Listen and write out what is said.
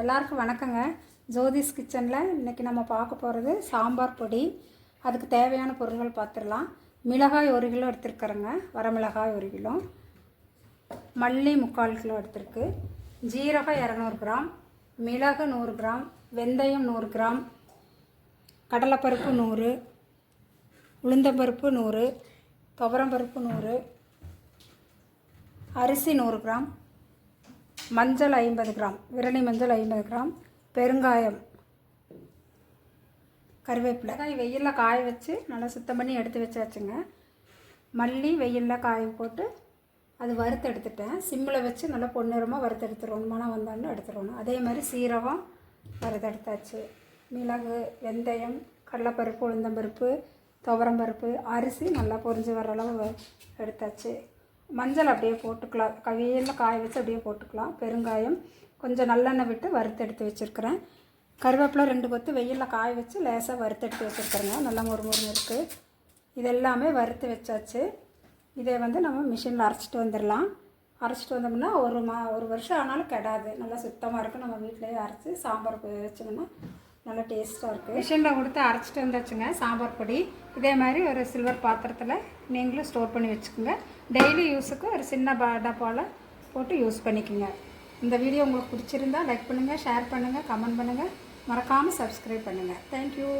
எல்லாருக்கும் வணக்கங்க. ஜோதிஸ் கிச்சனில் இன்றைக்கி நம்ம பார்க்க போகிறது சாம்பார் பொடி. அதுக்கு தேவையான பொருட்கள் பார்த்துடலாம் மிளகாய் ஒரு கிலோ எடுத்துருக்குறேங்க. வரமிளகாய் ஒரு கிலோ. மல்லி முக்கால் கிலோ எடுத்திருக்கு. ஜீரகம் இரநூறு கிராம். மிளகு நூறு கிராம். வெந்தயம் நூறு கிராம். கடலைப்பருப்பு நூறு. உளுந்தம்பருப்பு நூறு. துவரம்பருப்பு நூறு. அரிசி நூறு கிராம். மஞ்சள் ஐம்பது கிராம். விரலி மஞ்சள் ஐம்பது கிராம். பெருங்காயம் கருவேப்பிலை. காய் வெயிலில் காய வச்சு நல்லா சுத்தம் பண்ணி எடுத்து வச்சாச்சுங்க. மல்லி வெயிலில் காய போட்டு அது வறுத்து எடுத்துட்டேன். சிம்மில் வச்சு நல்லா பொன்னிறமாக வறுத்து எடுத்துருவோம் மனம் வந்தோன்னு எடுத்துருவோம் அதே மாதிரி சீரகம் வறுத்து எடுத்தாச்சு. மிளகு வெந்தயம் கடலைப்பருப்பு உளுந்தம்பருப்பு துவரம்பருப்பு அரிசி நல்லா பொரிஞ்சு வர அளவு வ- எடுத்தாச்சு. மஞ்சள் அப்படியே போட்டுக்கலாம். வெயிலில் காய வச்சு அப்படியே போட்டுக்கலாம். பெருங்காயம் கொஞ்சம் நல்லெண்ணெய் விட்டு வறுத்தெடுத்து வச்சுருக்கிறேன். கருவேப்பிலை ரெண்டு கொத்து வெயிலில் காய வச்சு லேசாக வறுத்தெடுத்து வச்சுருக்குறேங்க. நல்லா முறுமுறுன்னு இருக்குது இது எல்லாமே வறுத்து வச்சாச்சு. இதை வந்து நம்ம மிஷினில் அரைச்சிட்டு வந்துடலாம். அரைச்சிட்டு வந்தோம்னா ஒரு மா ஒரு வருஷம் ஆனாலும் கெடாது. நல்லா சுத்தமாக இருக்கும். நம்ம வீட்டிலேயே அரைச்சி சாம்பார் வச்சோம்னா நல்லா டேஸ்ட்டாக இருக்குது மிஷினில் கொடுத்து அரைச்சிட்டு வந்தாச்சுங்க சாம்பார் பொடி. இதே மாதிரி ஒரு சில்வர் பாத்திரத்தில் நீங்களும் ஸ்டோர் பண்ணி வச்சுக்கோங்க. டெய்லி யூஸுக்கு ஒரு சின்ன ப டப்பாவில் போட்டு யூஸ் பண்ணிக்கோங்க. இந்த வீடியோ உங்களுக்கு பிடிச்சிருந்தா லைக் பண்ணுங்கள் ஷேர் பண்ணுங்கள் கமெண்ட் பண்ணுங்கள் மறக்காமல் சப்ஸ்கிரைப் பண்ணுங்கள் தேங்க்யூ